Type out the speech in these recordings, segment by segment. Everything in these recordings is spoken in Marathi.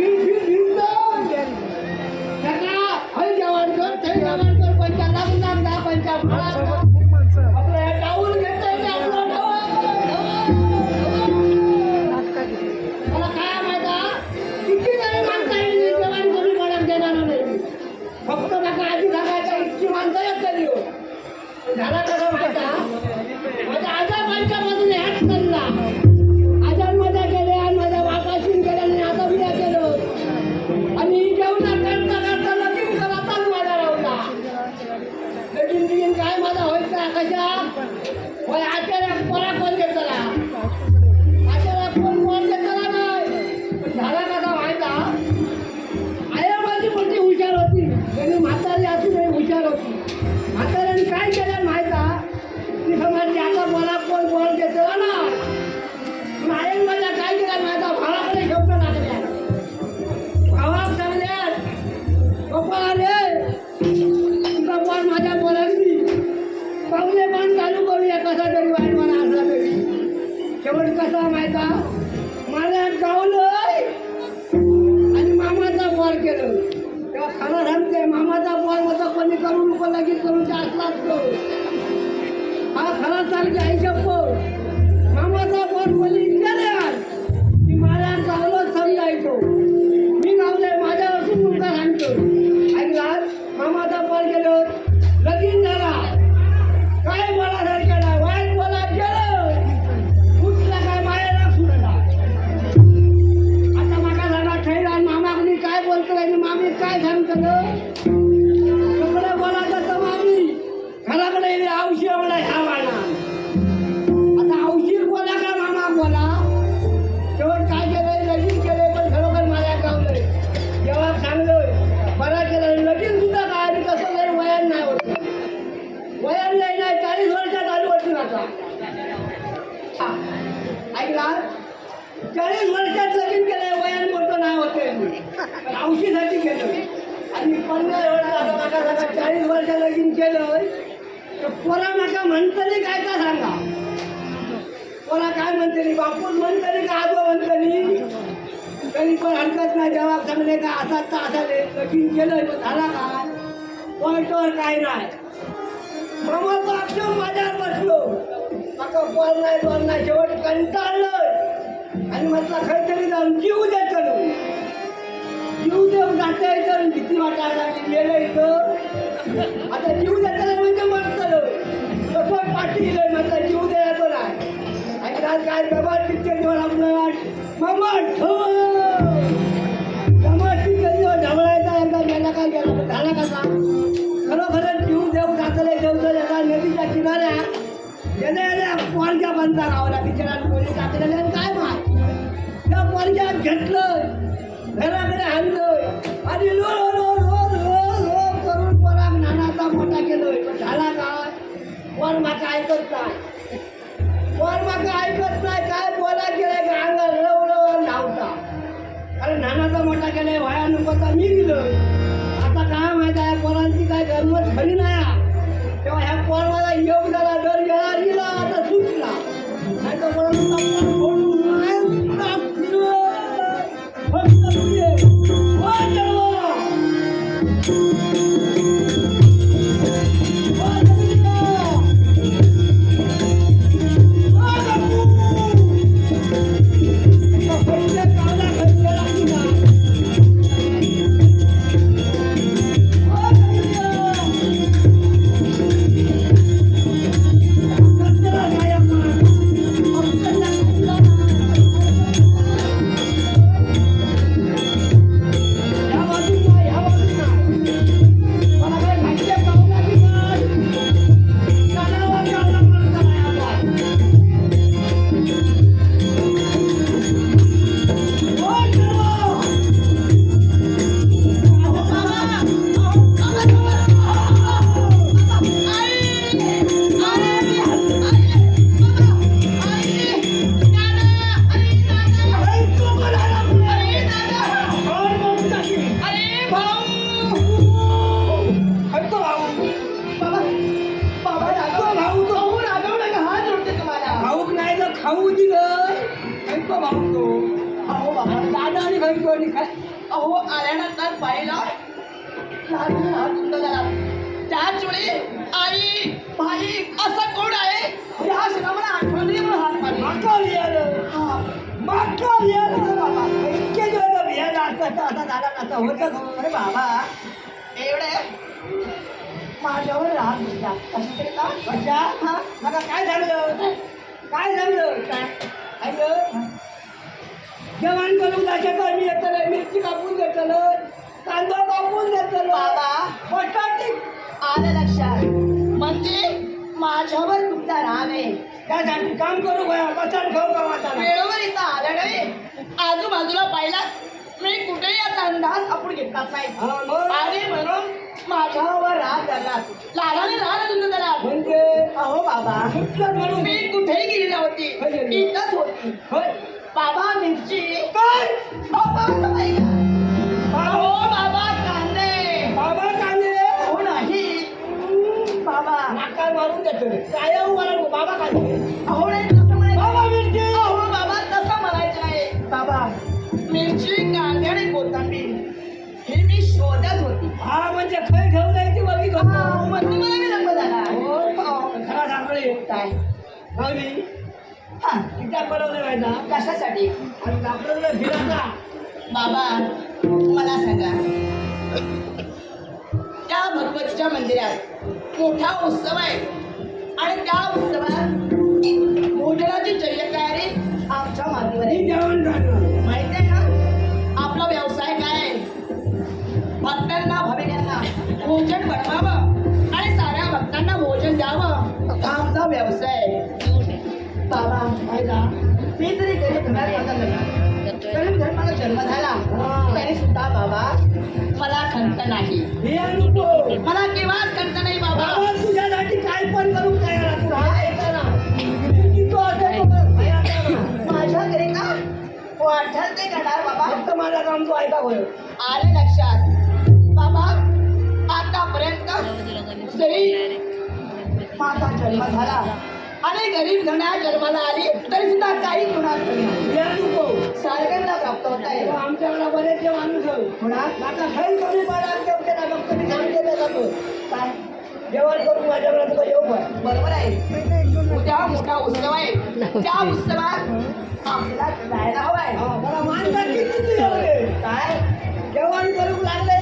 Thank you. गप्प करू करून त्या असलाच तो हा खरा सांगते आई गप्प मामाचा पण बोलीन गेले की माझ्या गावलो समजायचो मी गावले माझ्या असून तुमचा सांगतो ऐकला मामाचा बॉल गेलो. लगीन झाला. काय बोला केला वाईट बोला गेलो. कुठला काय मायाला सुटला? आता माका झाला ठेला मामाकडे काय बोलतो आणि मामी काय सांगतलं घराकडे औषध मला ह्या वाला आता औषध बोला का मामा बोला? तेव्हा काय केलंय? लगीन केलंय पण खरोखर माझ्या गावलंय जेव्हा सांगलोय बरा केलं. लगीन सुद्धा काय आणि कसं नाही वयान नाही होत. वयान नाही नाही चाळीस वर्षात आली होती आता ऐकला? चाळीस वर्षात लगीन केलंय वयान मोठं नाही होते औषधाची केलं. आणि पन्नास वर्ष आता चाळीस वर्ष लगीन केलं पोरा माका म्हणतली काय का सांगा. पोरा काय म्हणतली? बापूस म्हणतली का आजो म्हणतली? तरी पण हरकत नाही. जवाब सांगले का? असा तर असाले लगीन केलं तर झाला काय? पॉईंटवर काय नाही. मामा तो अक्षम माझ्यावर बसलो. आता पोर नाही पोर नाही शेवट कंटाळलं आणि म्हटलं तरी जाऊन जीव दे चलो. जीव देऊन जाता येतं भीती वाटायला लागली. गेलं इथं. आता जीव देताना म्हणजे म्हणतं म्हटलं जीव द्यायचो नाही आणि आज काय प्रभात पिक्चर जेव्हा आपलं मामा जमा पिक्चर जेव्हा ढवळायचा एकदा गेला काय गेला झाला कसा? खरोखरच जीव देव टाकले देवचं याला नदीच्या किनाऱ्या. येण्या येण्या पोरग्या बंदा गावला बिचारा पोलीस टाकलेले काय माय त्या पोरग्यात घेतलं घराकडे आणलोय आणि रो वर माझं ऐकत नाही वर माका ऐकत नाही काय बोला गेलाय का अंग रव धावता. अरे नानाचा मोठा केलाय वया नकोचा मी दिलं. आता काय माहीत आहे पोरांची काय गरमत झाली नाही. तेव्हा ह्या पोरवाला योग झाला डर गेला तर खाऊ दिलं ऐकतो भाऊ तो दादा आणि खायचो आणि काय? अहो आल्यानंतर हात उंच झाला. त्याच वेळी आई भाई असं कोण आहे? क्षणा मला आठवण म्हणून हात हा. बाबा इतके दिवस लिहायला असतं आता होतच. अरे बाबा एवढे माझ्यावर दिसला. कशा तरी का अच्छा हा मला काय झालं? काय झालं? काय? ऐक जेवण करून जायचं तर मी येतलं मिरची कापून देतलं कांदा कापून देतलं बाबा. बटाटे. आलं लक्षात. म्हणजे माझ्यावर तुमचा राग आहे. त्यासाठी काम करू गया बचन खाऊ का वाटाणा वेळेवर इथं आलं नाही आजूबाजूला पाहिला मी कुठेही याचा अंदाज आपण घेतलाच नाही. हा आणि म्हणून माझ्यावर राग झाला लागाने राग तुमचं त्याला म्हणजे? अहो बाबा. मी कुठेही गेली नव्हती. इथंच होती. बाबा मिरची नाकार मारून देतो काय मला बाबा कांदे अहो नाही तसं म्हणायचं बाबा मिरची. अहो बाबा तसं म्हणायचं नाही. बाबा. मिरची कांदे आणि कोथिंबीर हे मी शोधत होती. हा म्हणजे खै ठेवून जायची हा, होतो म्हणजे मला लग्न झाला. हो खरा सांगळे काय? गावली हा, तिच्या बनवलं पाहिजे कशासाठी? आणि आपल्याला फिरायचा बाबा मला सांगा. त्या भगवतीच्या मंदिरात मोठा उत्सव आहे. आणि त्या उत्सवात भोजनाची जय्यतयारी आमच्या मातीवर आहे माहिती आहे ना आपला व्यवसाय काय आहे? भक्तांना भाविकांना भोजन बनवावं आणि साऱ्या भक्तांना भोजन द्यावं. हा आमचा व्यवसाय आहे. बाबा पाहिला मी तरी गरीब घरात गरीब माझा जन्म झाला. तरी सुद्धा बाबा मला खंत नाही. वाटल ते करणार बाबा? फक्त माझं काम तू ऐका बरं. आले लक्षात. बाबा आतापर्यंत जरी माझा जन्म झाला आणि गरीब घड्या जन्माला आली तरी सुद्धा काही गुन्हा सारख्यांना प्राप्त होत आहे. आमच्याकडे बरेच जे माणूस आहे. म्हणा. आता कमी मला आमच्या सांगितलं जातो. काय? जेवण करून माझ्याकडे तुला येऊ बरोबर आहे. उद्या मोठा उत्सव आहे. त्या उत्सवात आपल्याला जायला हवाय हा, मला किती एवढे काय? जेवण करून लागलंय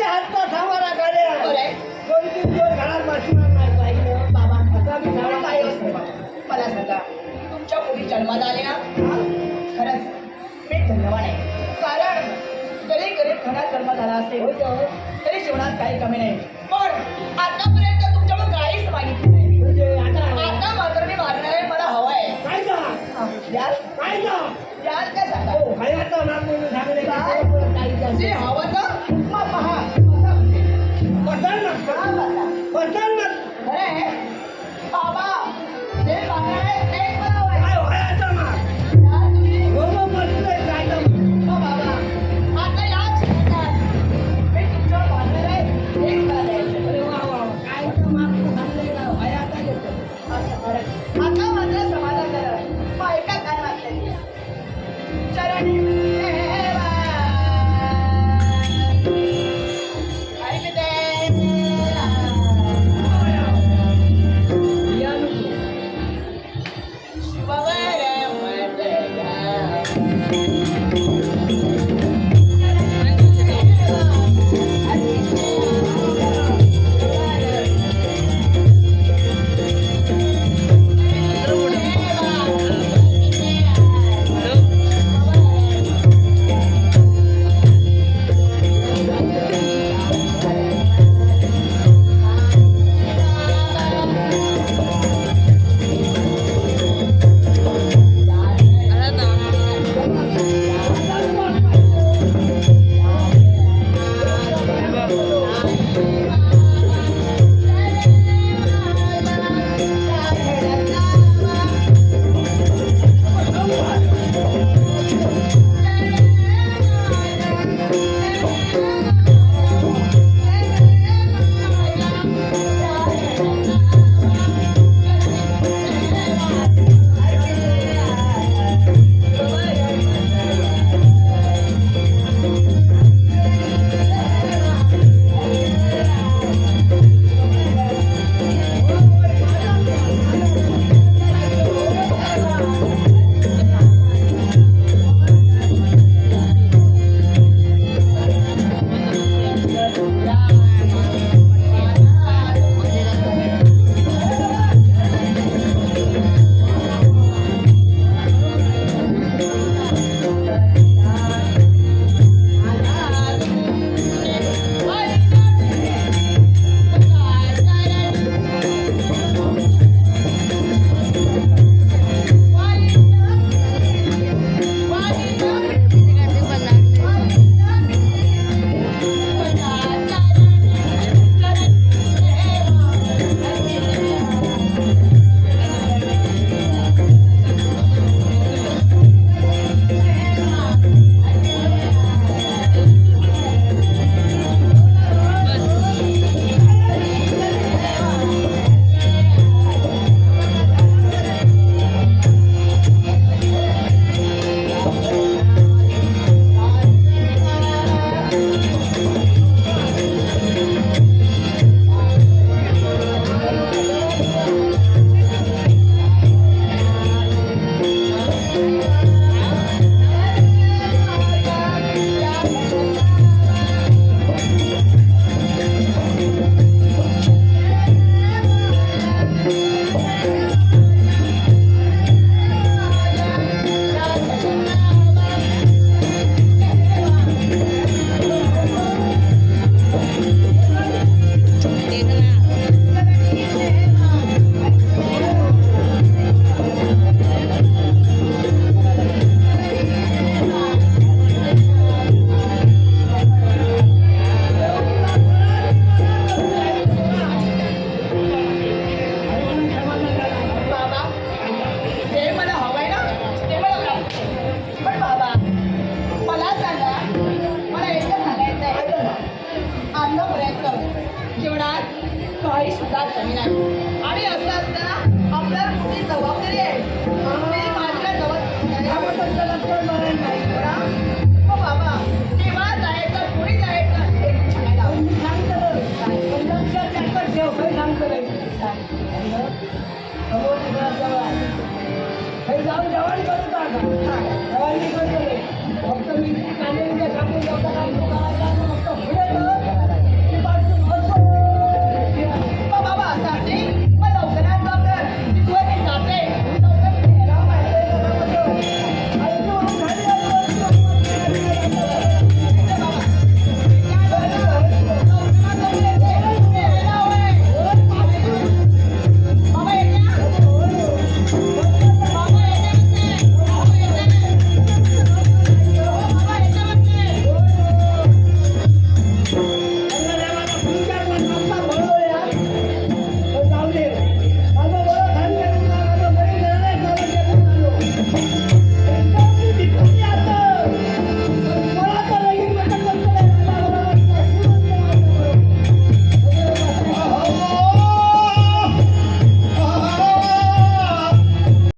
सांबारा खाल्या बरं आहे. दोन तीन दिवस घरात बसणार नाही पाहिजे बाबा आता मी मला सांगा काय असतं? मला सांगा तुमच्या मुली जन्मात खरंच मी धन्यवाद आहे. कारण जरी गरीब घरात जन्म झाला असेल तरी जीवनात काही कमी नाही. पण आतापर्यंत तुमच्याकडून काहीच मागितलं नाही. म्हणजे आता मात्र मी मागणार आहे मला हवं आहे. काय का द्याल काय का द्याल काय सांगा? हो काय आता चरणी काही सुद्धा कमी नाही. आणि असं असताना आपल्याला मोठी जबाबदारी आहे? ते माझ्या जबाबदारी नाही. हो बाबा केव्हा जायचं कोणी जायचं हे सांगायला पण ठेव, काही सांगतो जवळ काही जाऊन जेवण करू का आता? मी करतो. फक्त मी कांदे